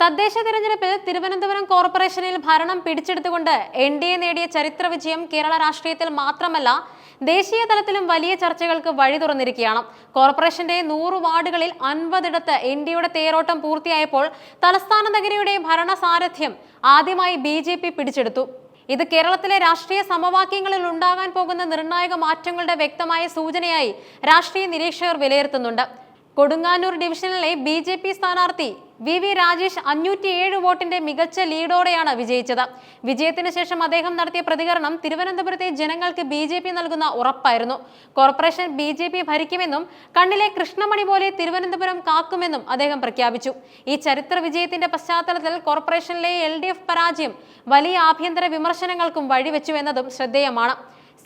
തദ്ദേശ തിരഞ്ഞെടുപ്പിൽ തിരുവനന്തപുരം കോർപ്പറേഷനിൽ ഭരണം പിടിച്ചെടുത്തുകൊണ്ട് എൻ ഡി എ നേടിയ ചരിത്ര വിജയം കേരള രാഷ്ട്രീയത്തിൽ മാത്രമല്ല ദേശീയ തലത്തിലും വലിയ ചർച്ചകൾക്ക് വഴി തുറന്നിരിക്കുകയാണ്. കോർപ്പറേഷന്റെ നൂറ് വാർഡുകളിൽ അൻപതിടത്ത് എൻ ഡിയുടെ തേരോട്ടം പൂർത്തിയായപ്പോൾ തലസ്ഥാന നഗരിയുടെ ഭരണസാരഥ്യം ആദ്യമായി ബി ജെ പി പിടിച്ചെടുത്തു. ഇത് കേരളത്തിലെ രാഷ്ട്രീയ സമവാക്യങ്ങളിൽ ഉണ്ടാകാൻ പോകുന്ന നിർണായക മാറ്റങ്ങളുടെ വ്യക്തമായ സൂചനയായി രാഷ്ട്രീയ നിരീക്ഷകർ വിലയിരുത്തുന്നുണ്ട്. കൊടുങ്ങാനൂർ ഡിവിഷനിലെ ബി ജെ പി സ്ഥാനാർത്ഥി വി വി രാജേഷ് അഞ്ഞൂറ്റി ഏഴ് വോട്ടിന്റെ മികച്ച ലീഡോടെയാണ് വിജയിച്ചത്. വിജയത്തിന് ശേഷം അദ്ദേഹം നടത്തിയ പ്രതികരണം തിരുവനന്തപുരത്തെ ജനങ്ങൾക്ക് ബി ജെ പി നൽകുന്ന ഉറപ്പായിരുന്നു. കോർപ്പറേഷൻ ബി ജെ പി ഭരിക്കുമെന്നും കണ്ണിലെ കൃഷ്ണമണി പോലെ തിരുവനന്തപുരം കാക്കുമെന്നും അദ്ദേഹം പ്രഖ്യാപിച്ചു. ഈ ചരിത്ര വിജയത്തിന്റെ പശ്ചാത്തലത്തിൽ കോർപ്പറേഷനിലെ എൽ ഡി എഫ് പരാജയം വലിയ ആഭ്യന്തര വിമർശനങ്ങൾക്കും വഴിവെച്ചു എന്നതും ശ്രദ്ധേയമാണ്.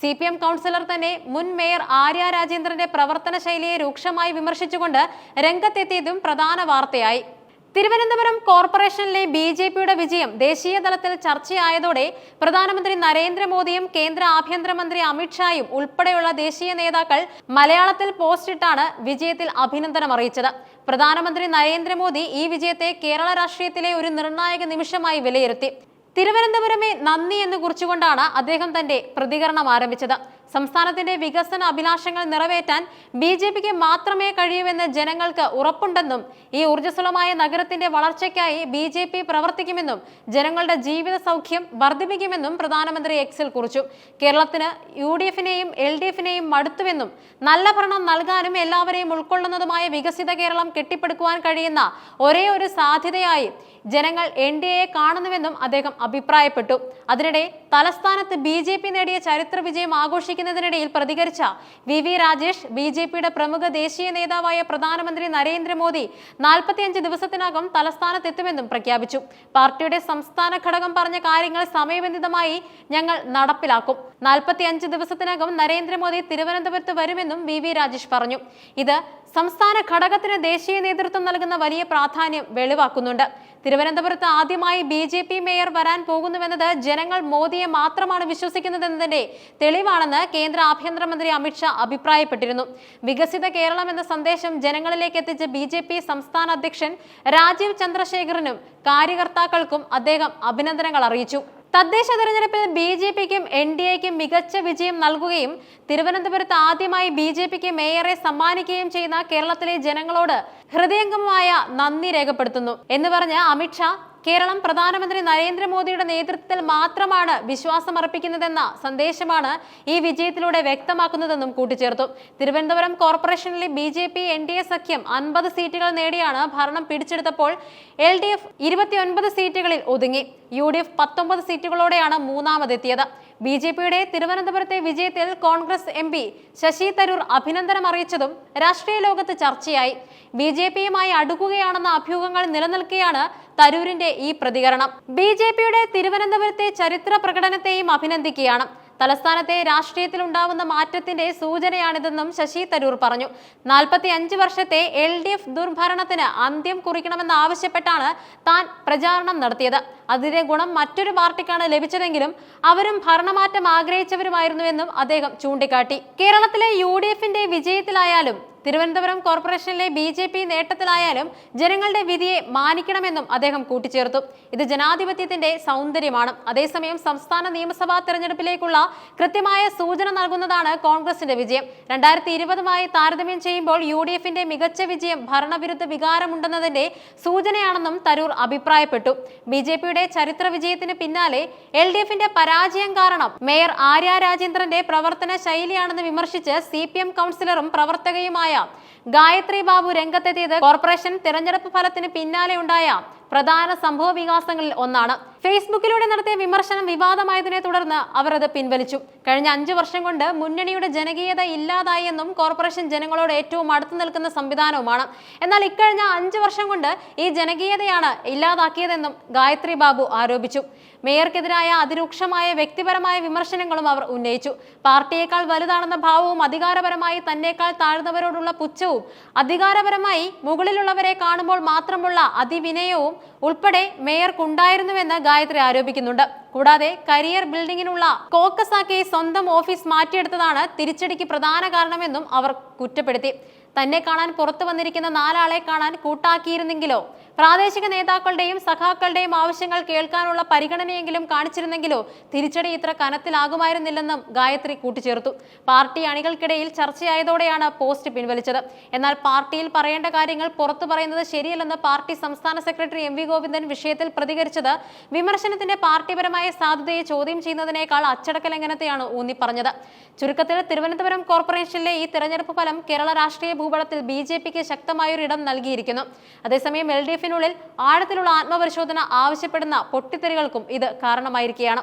സി പി എം കൗൺസിലർ തന്നെ മുൻ മേയർ ആര്യ രാജേന്ദ്രന്റെ പ്രവർത്തന ശൈലിയെ രൂക്ഷമായി വിമർശിച്ചുകൊണ്ട് രംഗത്തെത്തിയതും പ്രധാന വാർത്തയായി. തിരുവനന്തപുരം കോർപ്പറേഷനിലെ ബി ജെ പിയുടെ വിജയം ദേശീയ തലത്തിൽ ചർച്ചയായതോടെ പ്രധാനമന്ത്രി നരേന്ദ്രമോദിയും കേന്ദ്ര ആഭ്യന്തരമന്ത്രി അമിത്ഷായും ഉൾപ്പെടെയുള്ള ദേശീയ നേതാക്കൾ മലയാളത്തിൽ പോസ്റ്റിട്ടാണ് വിജയത്തിൽ അഭിനന്ദനം അറിയിച്ചത് പ്രധാനമന്ത്രി നരേന്ദ്രമോദി ഈ വിജയത്തെ കേരള രാഷ്ട്രീയത്തിലെ ഒരു നിർണായക നിമിഷമായി വിലയിരുത്തി. തിരുവനന്തപുരമേ നന്ദി എന്ന് കുറിച്ചുകൊണ്ടാണ് അദ്ദേഹം തന്റെ പ്രതികരണം ആരംഭിച്ചത്. സംസ്ഥാനത്തിന്റെ വികസന അഭിലാഷങ്ങൾ നിറവേറ്റാൻ ബി ജെ പിക്ക് മാത്രമേ കഴിയൂവെന്ന് ജനങ്ങൾക്ക് ഉറപ്പുണ്ടെന്നും ഈ ഊർജസ്വലമായ നഗരത്തിന്റെ വളർച്ചയ്ക്കായി ബി ജെ പി പ്രവർത്തിക്കുമെന്നും ജനങ്ങളുടെ ജീവിത സൗഖ്യം വർദ്ധിപ്പിക്കുമെന്നും പ്രധാനമന്ത്രി എക്സിൽ കുറിച്ചു. കേരളത്തിന് യു ഡി എഫിനെയും എൽ ഡി എഫിനെയും മടുത്തുവെന്നും നല്ല ഭരണം നൽകാനും എല്ലാവരെയും ഉൾക്കൊള്ളുന്നതുമായ വികസിത കേരളം കെട്ടിപ്പടുക്കുവാൻ കഴിയുന്ന ഒരേ ഒരു സാധ്യതയായി ജനങ്ങൾ എൻ ഡി എയെ കാണുന്നുവെന്നും അദ്ദേഹം അഭിപ്രായപ്പെട്ടു. അതിനിടെ തലസ്ഥാനത്ത് ബി നേടിയ ചരിത്ര വിജയം ആഘോഷിക്കുന്നതിനിടയിൽ പ്രതികരിച്ച V V Rajesh B J പിയുടെ പ്രമുഖ ദേശീയ നേതാവായ പ്രധാനമന്ത്രി നരേന്ദ്രമോദി നാൽപ്പത്തിയഞ്ച് ദിവസത്തിനകം തലസ്ഥാനത്തെത്തുമെന്നും പ്രഖ്യാപിച്ചു. പാർട്ടിയുടെ സംസ്ഥാന ഘടകം പറഞ്ഞ കാര്യങ്ങൾ സമയബന്ധിതമായി ഞങ്ങൾ നടപ്പിലാക്കും. നാൽപ്പത്തിയഞ്ച് ദിവസത്തിനകം നരേന്ദ്രമോദി തിരുവനന്തപുരത്ത് വരുമെന്നും വി വി രാജേഷ് പറഞ്ഞു. ഇത് സംസ്ഥാന ഘടകത്തിന് ദേശീയ നേതൃത്വം നൽകുന്ന വലിയ പ്രാധാന്യം വെളിവാക്കുന്നുണ്ട്. തിരുവനന്തപുരത്ത് ആദ്യമായി ബി ജെ പി മേയർ വരാൻ പോകുന്നുവെന്നത് ജനങ്ങൾ മോദിയെ മാത്രമാണ് വിശ്വസിക്കുന്നതെന്നതിന്റെ തെളിവാണെന്ന് കേന്ദ്ര ആഭ്യന്തരമന്ത്രി അമിത്ഷാ അഭിപ്രായപ്പെട്ടിരുന്നു. വികസിത കേരളം എന്ന സന്ദേശം ജനങ്ങളിലേക്ക് എത്തിച്ച ബി ജെ പി സംസ്ഥാന അധ്യക്ഷൻ രാജീവ് ചന്ദ്രശേഖറിനും കാര്യകർത്താക്കൾക്കും അദ്ദേഹം അഭിനന്ദനങ്ങൾ അറിയിച്ചു. തദ്ദേശ തെരഞ്ഞെടുപ്പിൽ ബി ജെ പിക്കും എൻ ഡി എക്കും മികച്ച വിജയം നൽകുകയും തിരുവനന്തപുരത്ത് ആദ്യമായി ബി ജെ പിക്ക് മേയറെ സമ്മാനിക്കുകയും ചെയ്യുന്ന കേരളത്തിലെ ജനങ്ങളോട് ഹൃദയംഗമമായ നന്ദി രേഖപ്പെടുത്തുന്നു എന്ന് പറഞ്ഞ് അമിത്ഷാ കേരളം പ്രധാനമന്ത്രി നരേന്ദ്രമോദിയുടെ നേതൃത്വത്തിൽ മാത്രമാണ് വിശ്വാസമർപ്പിക്കുന്നതെന്ന സന്ദേശമാണ് ഈ വിജയത്തിലൂടെ വ്യക്തമാക്കുന്നതെന്നും കൂട്ടിച്ചേർത്തു. തിരുവനന്തപുരം കോർപ്പറേഷനിലെ B J P N D A സഖ്യം അൻപത് സീറ്റുകൾ നേടിയാണ് ഭരണം പിടിച്ചെടുത്തപ്പോൾ എൽ ഡി എഫ് ഇരുപത്തിയൊൻപത് സീറ്റുകളിൽ ഒതുങ്ങി. യു ഡി എഫ് പത്തൊമ്പത് സീറ്റുകളോടെയാണ് മൂന്നാമതെത്തിയത്. ബി ജെ പിയുടെ തിരുവനന്തപുരത്തെ വിജയത്തിൽ Congress M P Shashi Tharoor അഭിനന്ദനം അറിയിച്ചതും രാഷ്ട്രീയ ലോകത്ത് ചർച്ചയായി. ബി ജെ പിയുമായി അടുക്കുകയാണെന്ന അഭ്യൂഹങ്ങൾ നിലനിൽക്കെയാണ് തരൂരിന്റെ ഈ പ്രതികരണം. ബി ജെ പിയുടെ തിരുവനന്തപുരത്തെ ചരിത്ര പ്രകടനത്തെയും അഭിനന്ദിക്കുകയാണ്. തലസ്ഥാനത്തെ രാഷ്ട്രീയത്തിൽ ഉണ്ടാവുന്ന മാറ്റത്തിന്റെ സൂചനയാണിതെന്നും ശശി തരൂർ പറഞ്ഞു. നാൽപ്പത്തി അഞ്ച് വർഷത്തെ എൽ ഡി എഫ് ദുർഭരണത്തിന് അന്ത്യം കുറിക്കണമെന്ന് ആവശ്യപ്പെട്ടാണ് താൻ പ്രചാരണം നടത്തിയത്. അതിന്റെ ഗുണം മറ്റൊരു പാർട്ടിക്കാണ് ലഭിച്ചതെങ്കിലും അവരും ഭരണമാറ്റം ആഗ്രഹിച്ചവരുമായിരുന്നുവെന്നും അദ്ദേഹം ചൂണ്ടിക്കാട്ടി. കേരളത്തിലെ യു ഡി എഫിന്റെ വിജയത്തിലായാലും തിരുവനന്തപുരം കോർപ്പറേഷനിലെ ബി ജെ പി നേട്ടത്തിലായാലും ജനങ്ങളുടെ വിധിയെ മാനിക്കണമെന്നും അദ്ദേഹം കൂട്ടിച്ചേർത്തു. ഇത് ജനാധിപത്യത്തിന്റെ സൗന്ദര്യമാണ്. അതേസമയം സംസ്ഥാന നിയമസഭാ തെരഞ്ഞെടുപ്പിലേക്കുള്ള കൃത്യമായ സൂചന നൽകുന്നതാണ് കോൺഗ്രസിന്റെ വിജയം. രണ്ടായിരത്തി ഇരുപതുമായി താരതമ്യം ചെയ്യുമ്പോൾ യു ഡി എഫിന്റെ മികച്ച വിജയം ഭരണവിരുദ്ധ വികാരമുണ്ടെന്നതിന്റെ സൂചനയാണെന്നും തരൂർ അഭിപ്രായപ്പെട്ടു. ബി ജെ പിയുടെ ചരിത്ര വിജയത്തിന് പിന്നാലെ എൽ ഡി എഫിന്റെ പരാജയം കാരണം മേയർ ആര്യ രാജേന്ദ്രന്റെ പ്രവർത്തന ശൈലിയാണെന്ന് വിമർശിച്ച് സി പി എം കൗൺസിലറും പ്രവർത്തകയുമായ ഗായത്രി ബാബു രംഗത്തെത്തിയത് കോർപ്പറേഷൻ തിരഞ്ഞെടുപ്പ് ഫലത്തിന് പിന്നാലെ ഉണ്ടായ പ്രധാന സംഭവ വികാസങ്ങളിൽ ഒന്നാണ്. ഫേസ്ബുക്കിലൂടെ നടത്തിയ വിമർശനം വിവാദമായതിനെ തുടർന്ന് അവർ അത് പിൻവലിച്ചു. കഴിഞ്ഞ അഞ്ചു വർഷം കൊണ്ട് മുന്നണിയുടെ ജനകീയത ഇല്ലാതായി എന്നും കോർപ്പറേഷൻ ജനങ്ങളോട് ഏറ്റവും അടുത്തു നിൽക്കുന്ന സംവിധാനവുമാണ്. എന്നാൽ ഇക്കഴിഞ്ഞ അഞ്ചു വർഷം കൊണ്ട് ഈ ജനകീയതയാണ് ഇല്ലാതാക്കിയതെന്നും ഗായത്രി ബാബു ആരോപിച്ചു. മേയർക്കെതിരായ അതിരൂക്ഷമായ വ്യക്തിപരമായ വിമർശനങ്ങളും അവർ ഉന്നയിച്ചു. പാർട്ടിയേക്കാൾ വലുതാണെന്ന ഭാവവും അധികാരപരമായി തന്നേക്കാൾ താഴ്ന്നവരോടുള്ള പുച്ഛവും അധികാരപരമായി മുകളിലുള്ളവരെ കാണുമ്പോൾ മാത്രമുള്ള അതിവിനയവും ഉൾപ്പെടെ മേയർക്കുണ്ടായിരുന്നുവെന്ന് ഗായത്രി ആരോപിക്കുന്നുണ്ട്. കൂടാതെ കരിയർ ബിൽഡിങ്ങിനുള്ള കോക്കസാക്കി സ്വന്തം ഓഫീസ് മാറ്റിയെടുത്തതാണ് തിരിച്ചടിക്ക് പ്രധാന കാരണമെന്നും അവർ കുറ്റപ്പെടുത്തി. തന്നെ കാണാൻ പുറത്തു വന്നിരിക്കുന്ന നാലാളെ കാണാൻ കൂട്ടാക്കിയിരുന്നെങ്കിലോ? പ്രാദേശിക നേതാക്കളുടെയും സഖാക്കളുടെയും ആവശ്യങ്ങൾ കേൾക്കാനുള്ള പരിഗണനയെങ്കിലും കാണിച്ചിരുന്നെങ്കിലോ തിരിച്ചടി ഇത്ര കനത്തിലാകുമായിരുന്നില്ലെന്നും ഗായത്രി കൂട്ടിച്ചേർത്തു. പാർട്ടി അണികൾക്കിടയിൽ ചർച്ചയായതോടെയാണ് പോസ്റ്റ് പിൻവലിച്ചത്. എന്നാൽ പാർട്ടിയിൽ പറയേണ്ട കാര്യങ്ങൾ പുറത്തു പറയുന്നത് ശരിയല്ലെന്ന് പാർട്ടി സംസ്ഥാന സെക്രട്ടറി എം വി ഗോവിന്ദൻ വിഷയത്തിൽ പ്രതികരിച്ചത് വിമർശനത്തിന്റെ പാർട്ടിപരമായ സാധ്യതയെ ചോദ്യം ചെയ്യുന്നതിനേക്കാൾ അച്ചടക്ക ലംഘനത്തെയാണ് ഊന്നി പറഞ്ഞത് ചുരുക്കത്തിൽ തിരുവനന്തപുരം കോർപ്പറേഷനിലെ ഈ തെരഞ്ഞെടുപ്പ് ഫലം കേരള രാഷ്ട്രീയ ഭൂപടത്തിൽ ബി ശക്തമായൊരു ഇടം നൽകിയിരിക്കുന്നു. അതേസമയം എൽ ഡി എഫിനുള്ളിൽ ആഴത്തിലുള്ള ആത്മപരിശോധന ആവശ്യപ്പെടുന്ന പൊട്ടിത്തെറികൾക്കും ഇത് കാരണമായിരിക്കുകയാണ്.